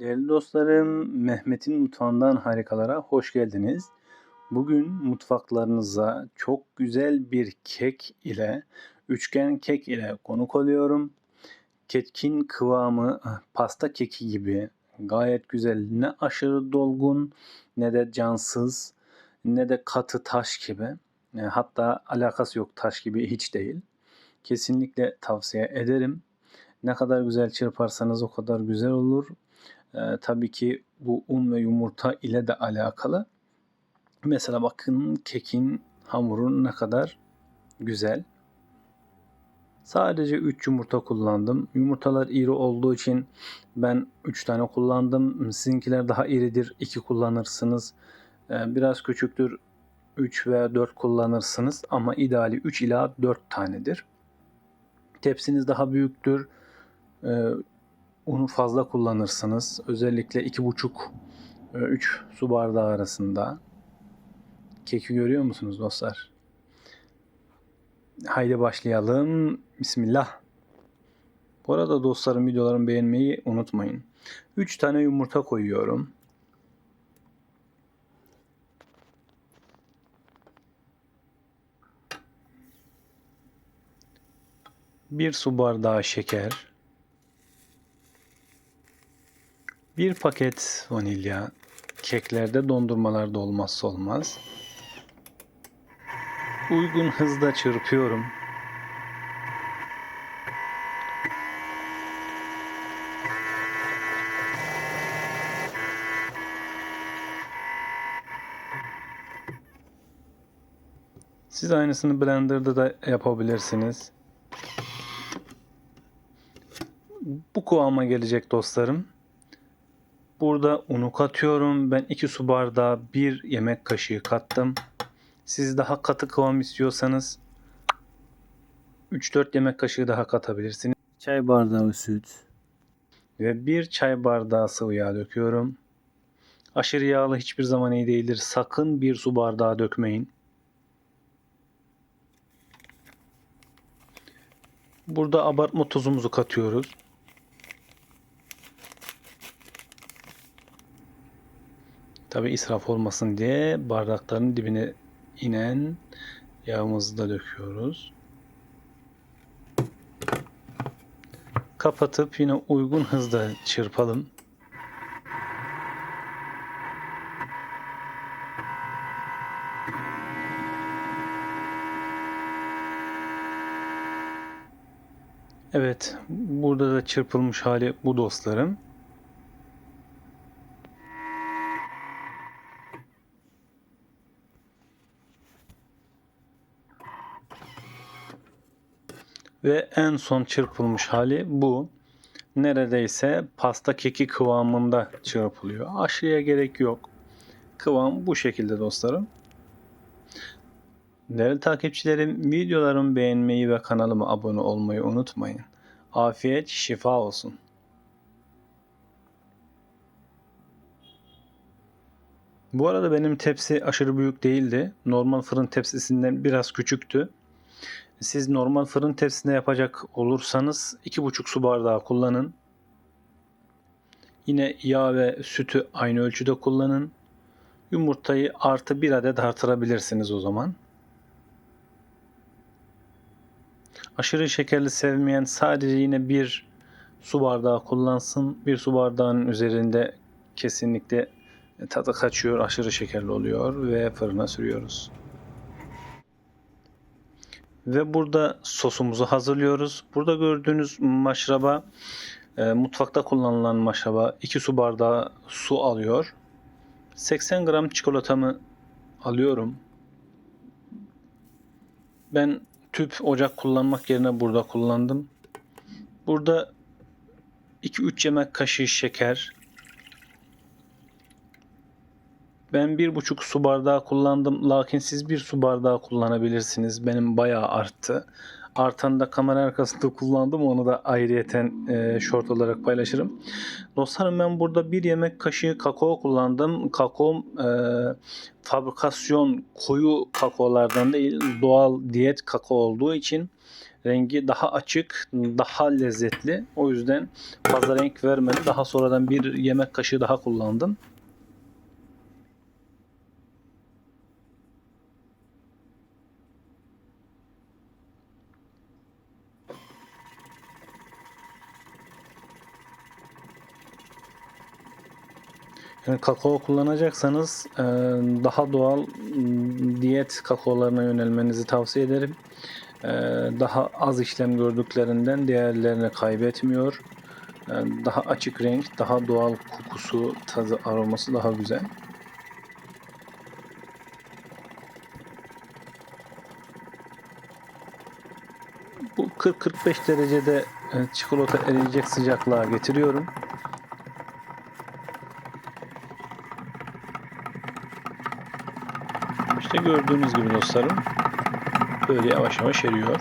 Değerli dostlarım, Mehmet'in mutfağından harikalara hoş geldiniz. Bugün mutfaklarınıza çok güzel bir kek ile, üçgen kek ile konuk oluyorum. Kekin kıvamı pasta keki gibi gayet güzel. Ne aşırı dolgun ne de cansız ne de katı taş gibi. E, Hatta alakası yok taş gibi hiç değil. Kesinlikle tavsiye ederim. Ne kadar güzel çırparsanız o kadar güzel olur. Ee, tabii ki bu un ve yumurta ile de alakalı. Mesela bakın kekin hamuru ne kadar güzel. Sadece 3 yumurta kullandım. Yumurtalar iri olduğu için ben 3 tane kullandım. Sizinkiler daha iridir. 2 kullanırsınız. Ee, Biraz küçüktür. 3 veya 4 kullanırsınız ama ideali 3 ila 4 tanedir. Tepsiniz daha büyüktür. Unu fazla kullanırsınız. Özellikle 2,5-3 su bardağı arasında. Keki görüyor musunuz dostlar? Haydi başlayalım. Bismillah. Bu arada dostlarım videolarımı beğenmeyi unutmayın. 3 tane yumurta koyuyorum. Bir su bardağı şeker. Bir paket vanilya. Keklerde dondurmalarda olmazsa olmaz. Uygun hızda çırpıyorum. Siz aynısını blenderda da yapabilirsiniz. Bu kıvama gelecek dostlarım. Burada unu katıyorum. Ben 2 su bardağı 1 yemek kaşığı kattım. Siz daha katı kıvam istiyorsanız 3-4 yemek kaşığı daha katabilirsiniz. Çay bardağı süt ve 1 çay bardağı sıvı yağ döküyorum. Aşırı yağlı hiçbir zaman iyi değildir. Sakın bir su bardağı dökmeyin. Burada abartma tozumuzu katıyoruz. Tabi israf olmasın diye bardakların dibine inen yağımızı da döküyoruz. Kapatıp yine uygun hızda çırpalım. Evet, burada da çırpılmış hali bu dostlarım. Ve en son çırpılmış hali bu. Neredeyse pasta keki kıvamında çırpılıyor. Aşırıya gerek yok. Kıvam bu şekilde dostlarım. Değerli takipçilerim, videolarımı beğenmeyi ve kanalıma abone olmayı unutmayın. Afiyet, şifa olsun. Bu arada benim tepsi aşırı büyük değildi. Normal fırın tepsisinden biraz küçüktü. Siz normal fırın tepsisinde yapacak olursanız 2,5 su bardağı kullanın. Yine yağ ve sütü aynı ölçüde kullanın. Yumurtayı artı bir adet artırabilirsiniz o zaman. Aşırı şekerli sevmeyen sadece yine bir su bardağı kullansın. Bir su bardağının üzerinde kesinlikle tadı kaçıyor, aşırı şekerli oluyor ve fırına sürüyoruz. Ve burada sosumuzu hazırlıyoruz. Burada gördüğünüz maşraba e, mutfakta kullanılan maşraba 2 su bardağı su alıyor. 80 gram çikolatamı alıyorum. Ben tüp ocak kullanmak yerine burada kullandım. Burada 2-3 yemek kaşığı şeker. Ben bir buçuk su bardağı kullandım. Lakin siz bir su bardağı kullanabilirsiniz. Benim bayağı arttı. Artan da kamera arkasında kullandım. Onu da ayrıyeten e, short olarak paylaşırım. Dostlarım ben burada bir yemek kaşığı kakao kullandım. Kakao e, fabrikasyon koyu kakaolardan değil doğal diyet kakao olduğu için rengi daha açık, daha lezzetli. O yüzden fazla renk vermedi. Daha sonradan bir yemek kaşığı daha kullandım. Yani kakao kullanacaksanız e, daha doğal diyet kakaolarına yönelmenizi tavsiye ederim. E, Daha az işlem gördüklerinden değerlerini kaybetmiyor. E, Daha açık renk, daha doğal kokusu, tadı, aroması daha güzel. Bu 40-45 derecede çikolata eriyecek sıcaklığa getiriyorum. İşte gördüğünüz gibi dostlarım böyle yavaş yavaş eriyor.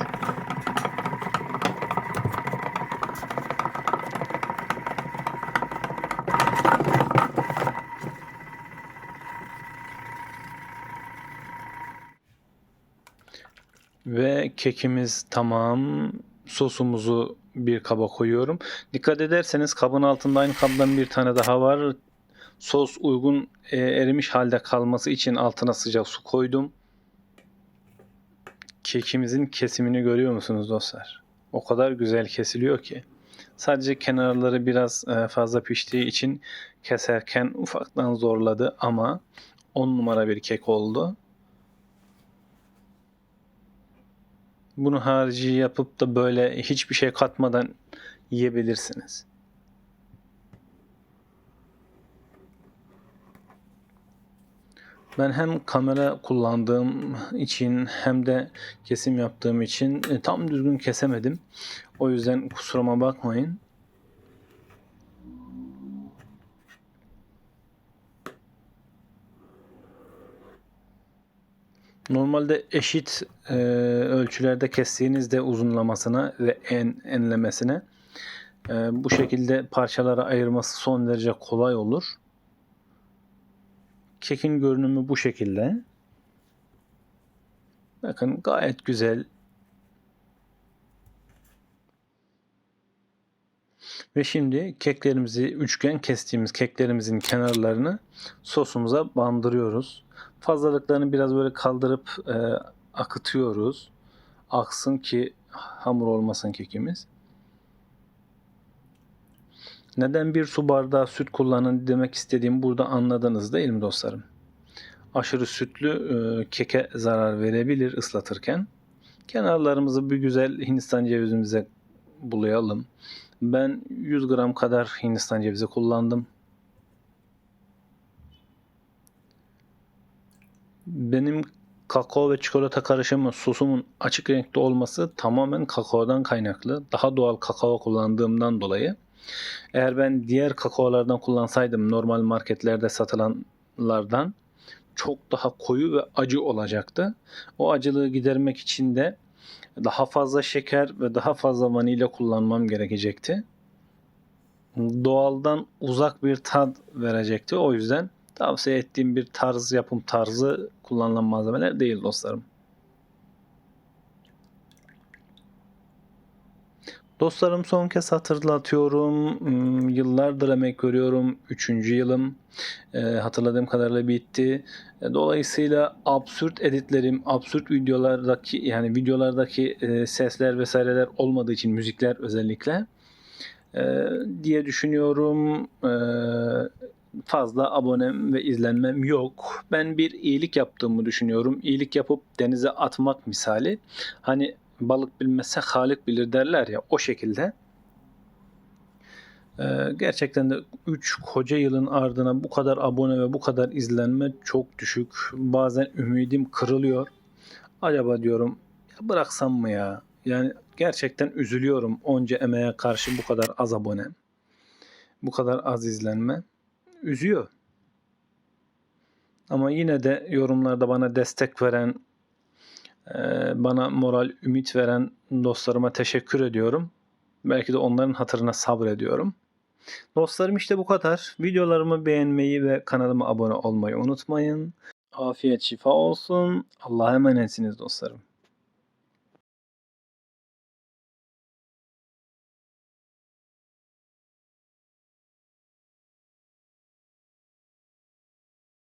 Ve kekimiz tamam. Sosumuzu bir kaba koyuyorum. Dikkat ederseniz kabın altında aynı kabdan bir tane daha var. Sos uygun e, erimiş halde kalması için altına sıcak su koydum. Kekimizin kesimini görüyor musunuz dostlar? O kadar güzel kesiliyor ki. Sadece kenarları biraz e, fazla piştiği için keserken ufaktan zorladı ama 10 numara bir kek oldu. Bunu harici yapıp da böyle hiçbir şey katmadan yiyebilirsiniz. Ben hem kamera kullandığım için hem de kesim yaptığım için e, tam düzgün kesemedim. O yüzden kusuruma bakmayın. Normalde eşit e, ölçülerde kestiğinizde uzunlamasına ve en enlemesine e, bu şekilde parçalara ayırması son derece kolay olur. Kekin görünümü bu şekilde. Bakın gayet güzel. Ve şimdi keklerimizi üçgen kestiğimiz keklerimizin kenarlarını sosumuza bandırıyoruz. Fazlalıklarını biraz böyle kaldırıp e, akıtıyoruz. Aksın ki hamur olmasın kekimiz. Neden bir su bardağı süt kullanın demek istediğim burada anladınız değil mi dostlarım? Aşırı sütlü e, keke zarar verebilir ıslatırken. Kenarlarımızı bir güzel Hindistan cevizimize bulayalım. Ben 100 gram kadar Hindistan cevizi kullandım. Benim kakao ve çikolata karışımı sosumun açık renkte olması tamamen kakaodan kaynaklı. Daha doğal kakao kullandığımdan dolayı. Eğer ben diğer kakaolardan kullansaydım normal marketlerde satılanlardan çok daha koyu ve acı olacaktı. O acılığı gidermek için de daha fazla şeker ve daha fazla vanilya kullanmam gerekecekti. Doğaldan uzak bir tad verecekti. O yüzden tavsiye ettiğim bir tarz yapım tarzı kullanılan malzemeler değil dostlarım. Dostlarım son kez hatırlatıyorum. Hmm, Yıllardır emek veriyorum. Üçüncü yılım. E, hatırladığım kadarıyla bitti. E, Dolayısıyla absürt editlerim, absürt videolardaki yani videolardaki e, sesler vesaireler olmadığı için müzikler özellikle e, diye düşünüyorum. E, fazla abonem ve izlenmem yok. Ben bir iyilik yaptığımı düşünüyorum. İyilik yapıp denize atmak misali. Hani balık bilmezse Halik bilir derler ya o şekilde. Ee, gerçekten de 3 koca yılın ardına bu kadar abone ve bu kadar izlenme çok düşük. Bazen ümidim kırılıyor. Acaba diyorum ya bıraksam mı ya? Yani gerçekten üzülüyorum onca emeğe karşı bu kadar az abone. Bu kadar az izlenme. Üzüyor. Ama yine de yorumlarda bana destek veren, bana moral, ümit veren dostlarıma teşekkür ediyorum. Belki de onların hatırına sabrediyorum. Dostlarım işte bu kadar. Videolarımı beğenmeyi ve kanalıma abone olmayı unutmayın. Afiyet şifa olsun. Allah'a emanetsiniz dostlarım.